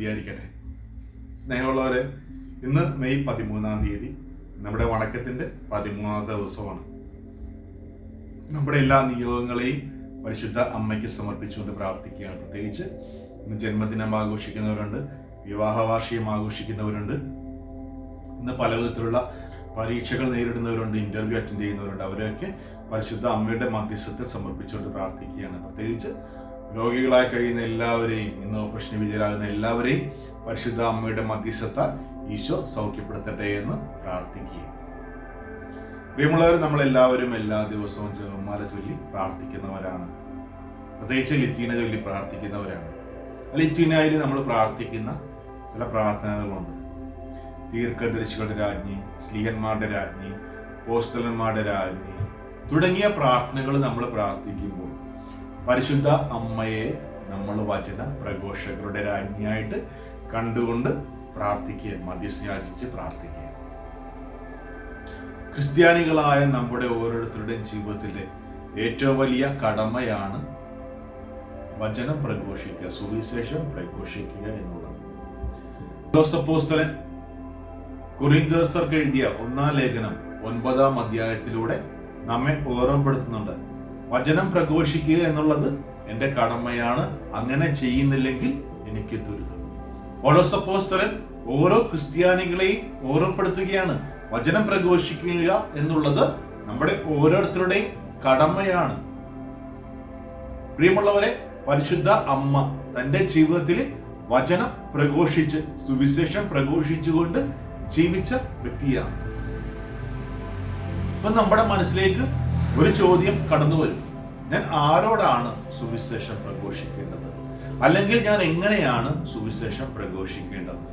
സ്തുതിയായിരിക്കട്ടെ സ്നേഹമുള്ളവരെ ഇന്ന് മെയ് പതിമൂന്നാം തീയതി നമ്മുടെ വണക്കത്തിന്റെ പതിമൂന്നാമത്തെ ദിവസമാണ്. നമ്മുടെ എല്ലാ നിയോഗങ്ങളെയും പരിശുദ്ധ അമ്മയ്ക്ക് സമർപ്പിച്ചുകൊണ്ട് പ്രാർത്ഥിക്കുകയാണ്. പ്രത്യേകിച്ച് ഇന്ന് ജന്മദിനം ആഘോഷിക്കുന്നവരുണ്ട് വിവാഹ വാർഷികം ആഘോഷിക്കുന്നവരുണ്ട് ഇന്ന് പല വിധത്തിലുള്ള പരീക്ഷകൾ നേരിടുന്നവരുണ്ട് ഇന്റർവ്യൂ അറ്റൻഡ് ചെയ്യുന്നവരുണ്ട്. അവരെയൊക്കെ പരിശുദ്ധ അമ്മയുടെ മധ്യസ്ഥത്തിൽ സമർപ്പിച്ചുകൊണ്ട് പ്രാർത്ഥിക്കുകയാണ്. പ്രത്യേകിച്ച് രോഗികളായി കഴിയുന്ന എല്ലാവരെയും ഇന്ന് ഓപ്പറേഷൻ വിജയരാകുന്ന എല്ലാവരെയും പരിശുദ്ധ അമ്മയുടെ മധ്യസ്ഥത ഈശോ സൗഖ്യപ്പെടുത്തട്ടെ എന്ന് പ്രാർത്ഥിക്കുകയും. പ്രിയമുള്ളവർ നമ്മളെല്ലാവരും എല്ലാ ദിവസവും ചെറുമാല ചൊല്ലി പ്രാർത്ഥിക്കുന്നവരാണ്. പ്രത്യേകിച്ച് ലിറ്റീന ചൊല്ലി പ്രാർത്ഥിക്കുന്നവരാണ്. ലിറ്റീനയിൽ നമ്മൾ പ്രാർത്ഥിക്കുന്ന ചില പ്രാർത്ഥനകളുണ്ട്. ദീർഘദർശികളുടെ രാജ്ഞി സ്ലീഹന്മാരുടെ രാജ്ഞി പോസ്റ്റലന്മാരുടെ രാജ്ഞി തുടങ്ങിയ പ്രാർത്ഥനകൾ നമ്മൾ പ്രാർത്ഥിക്കുമ്പോൾ പരിശുദ്ധ അമ്മയെ നമ്മൾ വചന പ്രഘോഷകരുടെ രാജ്ഞിയായിട്ട് കണ്ടുകൊണ്ട് പ്രാർത്ഥിക്കുക മധ്യസ്യാചിച്ച് പ്രാർത്ഥിക്കുക ക്രിസ്ത്യാനികളായ നമ്മുടെ ഓരോരുത്തരുടെയും ജീവിതത്തിലെ ഏറ്റവും വലിയ കടമയാണ് വചനം പ്രഘോഷിക്കുക സുവിശേഷം പ്രഘോഷിക്കുക എന്നുള്ളത്. ജോസപ്പോസ്തലൻ കുറിന്തോസർക്ക് എഴുതിയ ഒന്നാം ലേഖനം ഒൻപതാം അധ്യായത്തിലൂടെ നമ്മെ ഓർമ്മപ്പെടുത്തുന്നുണ്ട്. വചനം പ്രഘോഷിക്കുക എന്നുള്ളത് എന്റെ കടമയാണ്. അങ്ങനെ ചെയ്യുന്നില്ലെങ്കിൽ എനിക്ക് ദുരിതം. ഓളോസപ്പോസ്തരൻ ഓരോ ക്രിസ്ത്യാനികളെയും ഓർമ്മപ്പെടുത്തുകയാണ്. വചനം പ്രഘോഷിക്കുക എന്നുള്ളത് നമ്മുടെ ഓരോരുത്തരുടെയും കടമയാണ്. പ്രിയമുള്ളവരെ പരിശുദ്ധ അമ്മ തന്റെ ജീവിതത്തിൽ വചനം പ്രഘോഷിച്ച് സുവിശേഷം പ്രഘോഷിച്ചുകൊണ്ട് ജീവിച്ച വ്യക്തിയാണ്. ഇപ്പൊ നമ്മുടെ മനസ്സിലേക്ക് ഒരു ചോദ്യം കടന്നു വരും. ഞാൻ ആരോടാണ് സുവിശേഷം പ്രഘോഷിക്കേണ്ടത്? അല്ലെങ്കിൽ ഞാൻ എങ്ങനെയാണ് സുവിശേഷം പ്രഘോഷിക്കേണ്ടത്?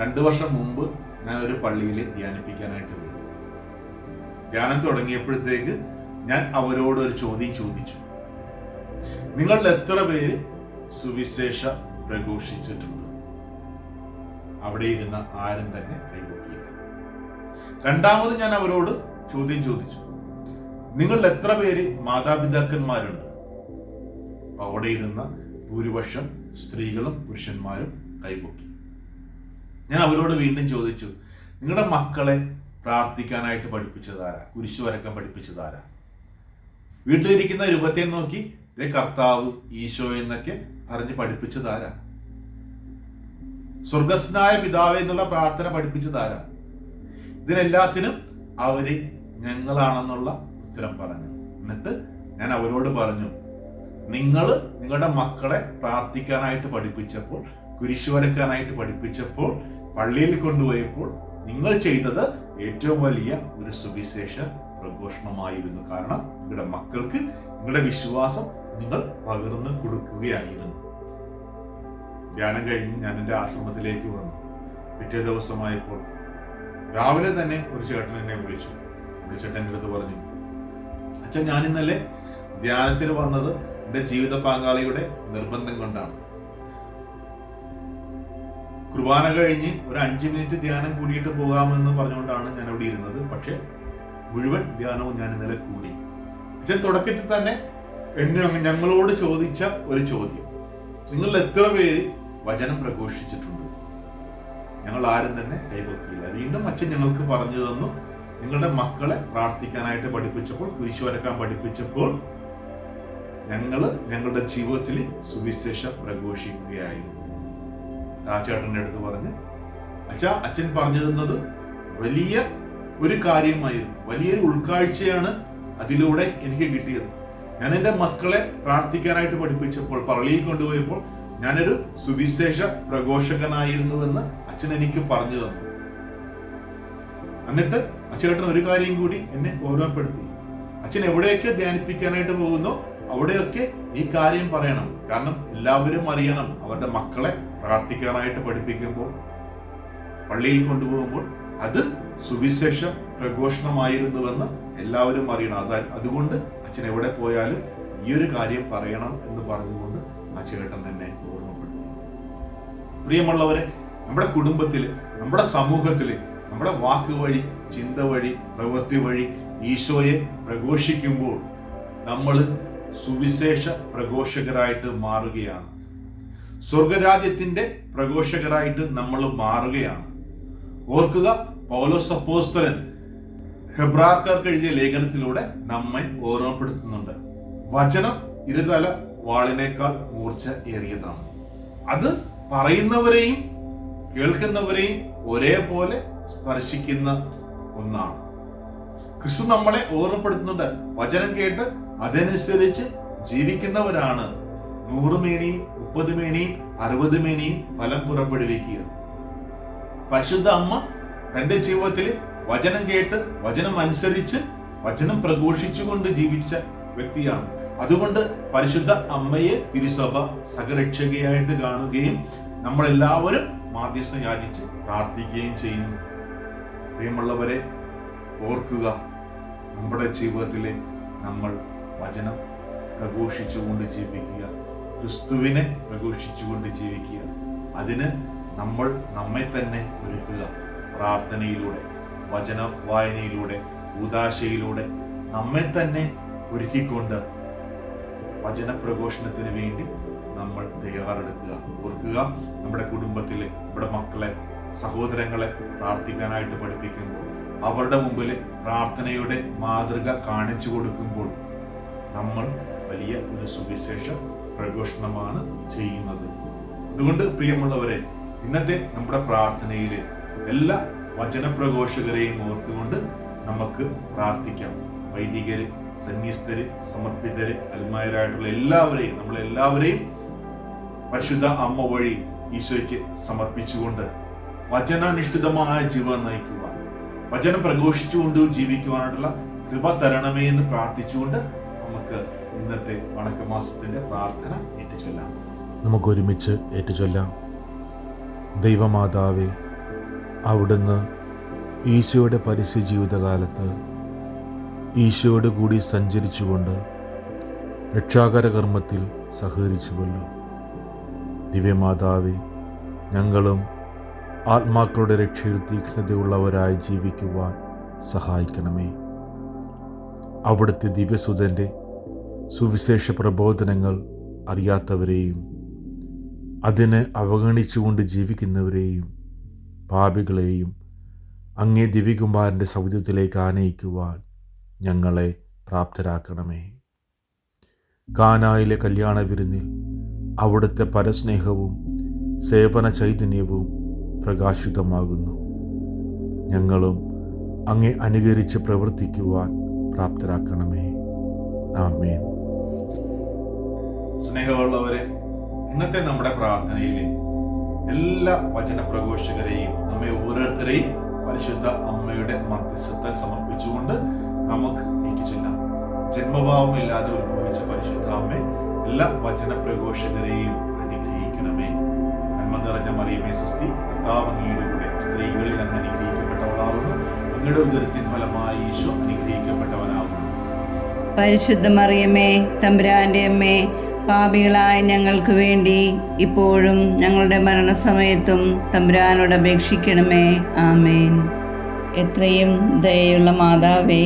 രണ്ടു വർഷം മുമ്പ് ഞാൻ ഒരു പള്ളിയിൽ ധ്യാനിപ്പിക്കാനായിട്ട് പോയി. ധ്യാനം തുടങ്ങിയപ്പോഴത്തേക്ക് ഞാൻ അവരോട് ഒരു ചോദ്യം ചോദിച്ചു. നിങ്ങളിൽ എത്ര പേര് സുവിശേഷ പ്രഘോഷിച്ചിട്ടുണ്ട്? അവിടെ ഇരുന്ന ആരും തന്നെ കൈവക്കിയില്ല രണ്ടാമത് ഞാൻ അവരോട് ചോദ്യം ചോദിച്ചു. നിങ്ങളിൽ എത്ര പേര് മാതാപിതാക്കന്മാരുണ്ട്? അവിടെ ഇരുന്ന ഭൂരിപക്ഷം സ്ത്രീകളും പുരുഷന്മാരും കൈപൊക്കി. ഞാൻ അവരോട് വീണ്ടും ചോദിച്ചു നിങ്ങളുടെ മക്കളെ പ്രാർത്ഥിക്കാനായിട്ട് പഠിപ്പിച്ചതാരാ കുരിശു വരക്കാൻ പഠിപ്പിച്ചതാരാ വീട്ടിലിരിക്കുന്ന രൂപത്തെ നോക്കി ഇതേ കർത്താവ് ഈശോ എന്നൊക്കെ പറഞ്ഞ് പഠിപ്പിച്ചതാരാ സ്വർഗസ്നായ പിതാവ് എന്നുള്ള പ്രാർത്ഥന പഠിപ്പിച്ചതാരാ ഇതിനെല്ലാത്തിനും അവർ ഞങ്ങളാണെന്നുള്ള ഉത്തരം പറഞ്ഞു. എന്നിട്ട് ഞാൻ അവരോട് പറഞ്ഞു നിങ്ങൾ നിങ്ങളുടെ മക്കളെ പ്രാർത്ഥിക്കാനായിട്ട് പഠിപ്പിച്ചപ്പോൾ കുരിശുവരക്കാനായിട്ട് പഠിപ്പിച്ചപ്പോൾ പള്ളിയിൽ കൊണ്ടുപോയപ്പോൾ നിങ്ങൾ ചെയ്തത് ഏറ്റവും വലിയ ഒരു സുവിശേഷ പ്രഘോഷണമായിരുന്നു. കാരണം നിങ്ങളുടെ മക്കൾക്ക് നിങ്ങളുടെ വിശ്വാസം നിങ്ങൾ പകർന്നു കൊടുക്കുകയായിരുന്നു. ധ്യാനം കഴിഞ്ഞ് ഞാൻ എന്റെ ആശ്രമത്തിലേക്ക് വന്നു. പിറ്റേ ദിവസമായപ്പോൾ രാവിലെ തന്നെ ഒരു ചേട്ടൻ എന്നെ വിളിച്ചു. വിളിച്ചിട്ട് എന്റെ അടുത്ത് പറഞ്ഞു അച്ഛൻ ഞാൻ ഇന്നലെ ധ്യാനത്തിന് വന്നത് എന്റെ ജീവിത പങ്കാളിയുടെ നിർബന്ധം കൊണ്ടാണ്. കുർബാന കഴിഞ്ഞ് ഒരു അഞ്ച് മിനിറ്റ് ധ്യാനം കൂടിയിട്ട് പോകാമെന്ന് പറഞ്ഞുകൊണ്ടാണ് ഞാൻ അവിടെ ഇരുന്നത്. പക്ഷെ മുഴുവൻ ധ്യാനവും ഞാൻ ഇന്നലെ കൂടി. അച്ഛൻ തുടക്കത്തിൽ തന്നെ എന്നെ ഞങ്ങളോട് ചോദിച്ച ഒരു ചോദ്യം. നിങ്ങൾ എത്ര പേര് വചനം പ്രഘോഷിച്ചിട്ടുണ്ട്? ഞങ്ങൾ ആരും തന്നെ കൈപൊക്കിയില്ല വീണ്ടും അച്ഛൻ ഞങ്ങൾക്ക് പറഞ്ഞു തന്നു നിങ്ങളുടെ മക്കളെ പ്രാർത്ഥിക്കാനായിട്ട് പഠിപ്പിച്ചപ്പോൾ കുരിശു വരക്കാൻ പഠിപ്പിച്ചപ്പോൾ ഞങ്ങൾ ഞങ്ങളുടെ ജീവിതത്തിൽ സുവിശേഷം പ്രഘോഷിക്കുകയായിരുന്നു. ആ അടുത്ത് പറഞ്ഞ് അച്ഛാ അച്ഛൻ പറഞ്ഞു തന്നത് വലിയ ഒരു കാര്യമായിരുന്നു. വലിയൊരു ഉൾക്കാഴ്ചയാണ് അതിലൂടെ എനിക്ക് കിട്ടിയത്. ഞാൻ എന്റെ മക്കളെ പ്രാർത്ഥിക്കാനായിട്ട് പഠിപ്പിച്ചപ്പോൾ പള്ളിയിൽ കൊണ്ടുപോയപ്പോൾ ഞാനൊരു സുവിശേഷ പ്രഘോഷകനായിരുന്നുവെന്ന് അച്ഛൻ എനിക്ക് പറഞ്ഞു തന്നു. എന്നിട്ട് അച്ഛേട്ടൻ ഒരു കാര്യം കൂടി എന്നെ ഓർമ്മപ്പെടുത്തി. അച്ഛൻ എവിടെയൊക്കെ ധ്യാനിപ്പിക്കാനായിട്ട് പോകുന്നോ അവിടെയൊക്കെ ഈ കാര്യം പറയണം. കാരണം എല്ലാവരും അറിയണം അവരുടെ മക്കളെ പ്രാർത്ഥിക്കാനായിട്ട് പഠിപ്പിക്കുമ്പോൾ പള്ളിയിൽ കൊണ്ടുപോകുമ്പോൾ അത് സുവിശേഷ പ്രഘോഷണമായിരുന്നുവെന്ന് എല്ലാവരും അറിയണം. അതാ അതുകൊണ്ട് അച്ഛൻ എവിടെ പോയാലും ഈ ഒരു കാര്യം പറയണം എന്ന് പറഞ്ഞുകൊണ്ട് ആ ചേട്ടൻ എന്നെ ഓർമ്മപ്പെടുത്തി. പ്രിയമുള്ളവരെ നമ്മുടെ കുടുംബത്തിൽ നമ്മുടെ സമൂഹത്തിൽ നമ്മുടെ വാക്ക് വഴി ചിന്ത വഴി പ്രവൃത്തി വഴി ഈശോയെ പ്രഘോഷിക്കുമ്പോൾ നമ്മൾ സുവിശേഷ പ്രഘോഷകരായിട്ട് മാറുകയാണ്. സ്വർഗരാജ്യത്തിന്റെ പ്രഘോഷകരായിട്ട് നമ്മൾ മാറുകയാണ്. ഓർക്കുക പൗലോസ് അപ്പോസ്തലൻ ഹെബ്രാർക്കാർക്ക് എഴുതിയ ലേഖനത്തിലൂടെ നമ്മെ ഓർമ്മപ്പെടുത്തുന്നുണ്ട്. വചനം ഇരുതല വാളിനേക്കാൾ മൂർച്ച ഏറിയതാണ്. അത് പറയുന്നവരെയും കേൾക്കുന്നവരെയും ഒരേപോലെ സ്പർശിക്കുന്ന ഒന്നാണ്. ക്രിസ്തു നമ്മളെ ഓർമ്മപ്പെടുത്തുന്നുണ്ട്. വചനം കേട്ട് അതനുസരിച്ച് ജീവിക്കുന്നവരാണ്. നൂറ് മേനിയും മുപ്പത് മേനിയും അറുപത് മേനിയും ഫലം പുറപ്പെടുവിക്കുക. പരിശുദ്ധ അമ്മ തന്റെ ജീവിതത്തിൽ വചനം കേട്ട് വചനം അനുസരിച്ച് വചനം പ്രഘോഷിച്ചുകൊണ്ട് ജീവിച്ച വ്യക്തിയാണ്. അതുകൊണ്ട് പരിശുദ്ധ അമ്മയെ തിരുസഭ സഹരക്ഷകയായിട്ട് കാണുകയും നമ്മളെല്ലാവരും മാധ്യസ്ഥം യാചിച്ച് പ്രാർത്ഥിക്കുകയും ചെയ്യുന്നു. പ്രിയമുള്ളവരെ ഓർക്കുക നമ്മുടെ ജീവിതത്തിലെ നമ്മൾ വചനം പ്രഘോഷിച്ചുകൊണ്ട് ജീവിക്കുക ക്രിസ്തുവിനെ പ്രഘോഷിച്ചുകൊണ്ട് ജീവിക്കുക. അതിന് നമ്മൾ നമ്മെ തന്നെ ഒരുക്കുക. പ്രാർത്ഥനയിലൂടെ വചന വായനയിലൂടെ ഉദാശയിലൂടെ നമ്മെ തന്നെ ഒരുക്കിക്കൊണ്ട് വചന പ്രഘോഷണത്തിന് വേണ്ടി നമ്മൾ തയ്യാറെടുക്കുക. ഓർക്കുക നമ്മുടെ കുടുംബത്തിലെ നമ്മുടെ മക്കളെ സഹോദരങ്ങളെ പ്രാർത്ഥിക്കാനായിട്ട് പഠിപ്പിക്കുമ്പോൾ അവരുടെ മുമ്പിൽ പ്രാർത്ഥനയുടെ മാതൃക കാണിച്ചു കൊടുക്കുമ്പോൾ നമ്മൾ വലിയ ഒരു സുവിശേഷ പ്രഘോഷണമാണ് ചെയ്യുന്നത്. അതുകൊണ്ട് പ്രിയമുള്ളവരെ ഇന്നത്തെ നമ്മുടെ പ്രാർത്ഥനയിൽ എല്ലാ വചനപ്രഘോഷകരെയും ഓർത്തുകൊണ്ട് നമുക്ക് പ്രാർത്ഥിക്കാം. വൈദികര് സന്യസ്തര് സമർപ്പിതര് അൽമായരായിട്ടുള്ള എല്ലാവരെയും നമ്മളെല്ലാവരെയും പരിശുദ്ധ അമ്മ വഴി ഈശോയ്ക്ക് സമർപ്പിച്ചുകൊണ്ട് വചനാനിഷ്ഠിതമായ ജീവൻ നയിക്കുക വചനം പ്രഘോഷിച്ചുകൊണ്ട് ജീവിക്കുവാനായിട്ടുള്ള കൃപ തരണമേ എന്ന് പ്രാർത്ഥിച്ചുകൊണ്ട് നമുക്ക് ഇന്നത്തെ വണക്കമാസത്തിന്റെ പ്രാർത്ഥന ഏറ്റുചൊല്ലാം. നമുക്ക് ഒരുമിച്ച് ഏറ്റുചൊല്ലാം. ദൈവമാതാവേ അവിടുന്ന് ഈശോയുടെ പരസ്യ ജീവിതകാലത്ത് ഈശോയോട് കൂടി സഞ്ചരിച്ചുകൊണ്ട് രക്ഷാകര കർമ്മത്തിൽ സഹകരിച്ചുവല്ലോ. ദിവ്യമാതാവേ ഞങ്ങളും ആത്മാക്കളുടെ രക്ഷയിൽ തീക്ഷ്ണതയുള്ളവരായി ജീവിക്കുവാൻ സഹായിക്കണമേ. അവിടുത്തെ ദിവ്യസുതന്റെ സുവിശേഷ പ്രബോധനങ്ങൾ അറിയാത്തവരെയും അതിനെ അവഗണിച്ചുകൊണ്ട് ജീവിക്കുന്നവരെയും പാപികളെയും അങ്ങേ ദിവികുമാരന്റെ സൗദ്യത്തിലേക്ക് ആനയിക്കുവാൻ ഞങ്ങളെ പ്രാപ്തരാക്കണമേ. കാനായിലെ കല്യാണ വിരുന്നിൽ അവിടുത്തെ പരസ്നേഹവും സേവന ചൈതന്യവും പ്രകാശിതമാകുന്നു. ഞങ്ങളും അങ്ങേ അനുകരിച്ച് പ്രവർത്തിക്കുവാൻ പ്രാപ്തരാക്കണമേ. ആമേൻ. സ്നേഹമുള്ളവരെ ഇന്നത്തെ നമ്മുടെ പ്രാർത്ഥനയിൽ എല്ലാ വചനപ്രഘോഷകരെയും നമ്മെ ഓരോരുത്തരെയും പരിശുദ്ധ അമ്മയുടെ മധ്യസ്ഥത്തിൽ സമർപ്പിച്ചുകൊണ്ട് നമുക്ക് ഏറ്റുചൊല്ലാം ജന്മഭാവമില്ലാതെ ഉത്ഭവിച്ച പരിശുദ്ധ അമ്മ എല്ലാ വചനപ്രഘോഷകരെയും അനുഗ്രഹിക്കണമേ. നന്മ നിറഞ്ഞ മറിയമേ സൃഷ്ടി കർത്താവ് അങ്ങയുടെ സ്ത്രീകളിൽ അങ്ങ് അനുഗ്രഹിക്കപ്പെട്ടവളാകുന്നു. അങ്ങയുടെ ഉദരത്തിൻ ഫലമായി ഈശോ അനുഗ്രഹിക്കപ്പെട്ടവനാകുന്നു. പരിശുദ്ധ മറിയമ്മേ തമ്പുരാന്റെ അമ്മേ പാപികളായ ഞങ്ങൾക്ക് വേണ്ടി ഇപ്പോഴും ഞങ്ങളുടെ മരണസമയത്തും തമ്പുരാനോട് അപേക്ഷിക്കണമേ. ആമേൻ. എത്രയും ദയയുള്ള മാതാവേ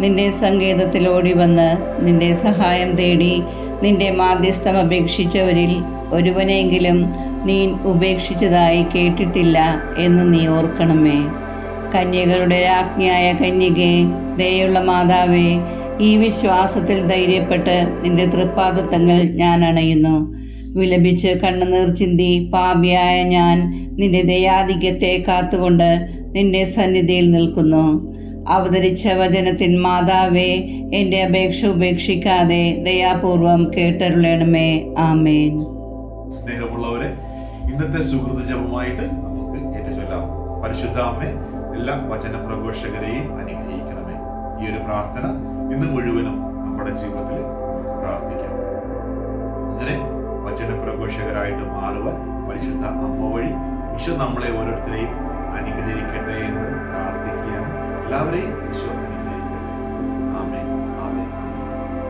നിന്റെ സങ്കേതത്തിലോടി വന്ന് നിന്റെ സഹായം തേടി നിന്റെ മാധ്യസ്ഥം അപേക്ഷിച്ചവരിൽ ഒരുവനെങ്കിലും നീ ഉപേക്ഷിച്ചതായി കേട്ടിട്ടില്ല എന്ന് നീ ഓർക്കണമേ. കന്യകളുടെ രാജ്ഞിയായ കന്യകെ ദയുള്ള മാതാവേ ഈ വിശ്വാസത്തിൽ ധൈര്യപ്പെട്ട് നിന്റെ തൃപ്പാദത്തങ്ങൾ ഞാൻ അണയുന്നു. വിലപിച്ച് കണ്ണുനീർ ചിന്തി പാപിയായ ഞാൻ നിന്റെ ദയാധിക്യത്തെ കാത്തുകൊണ്ട് നിന്റെ സന്നിധിയിൽ നിൽക്കുന്നു. അവതരിച്ച വചനത്തിൻ മാതാവേ എന്റെ അപേക്ഷ ഉപേക്ഷിക്കാതെ ദയാപൂർവം കേട്ടരുളേണമേ. ആമേൻ. സ്നേഹമുള്ളവരെ ഇന്നത്തെ സുഹൃത ജപമായിട്ട് നമുക്ക് ഏറ്റുചൊല്ലാം. പരിശുദ്ധ അമ്മേ എല്ലാ വചന പ്രഘോഷകരെയും അനുഗ്രഹിക്കണമേ. ഈ ഒരു പ്രാർത്ഥന ഇന്ന് മുഴുവനും നമ്മുടെ ജീവിതത്തിൽ നമുക്ക് പ്രാർത്ഥിക്കാം. അങ്ങനെ വചന പ്രഘോഷകരായിട്ട് മാറുവാൻ പരിശുദ്ധ അമ്മ വഴി ഈശോ നമ്മളെ ഓരോരുത്തരെയും അനുഗ്രഹിക്കട്ടെ എന്ന് പ്രാർത്ഥിക്കുകയാണ്. എല്ലാവരെയും ഈശോ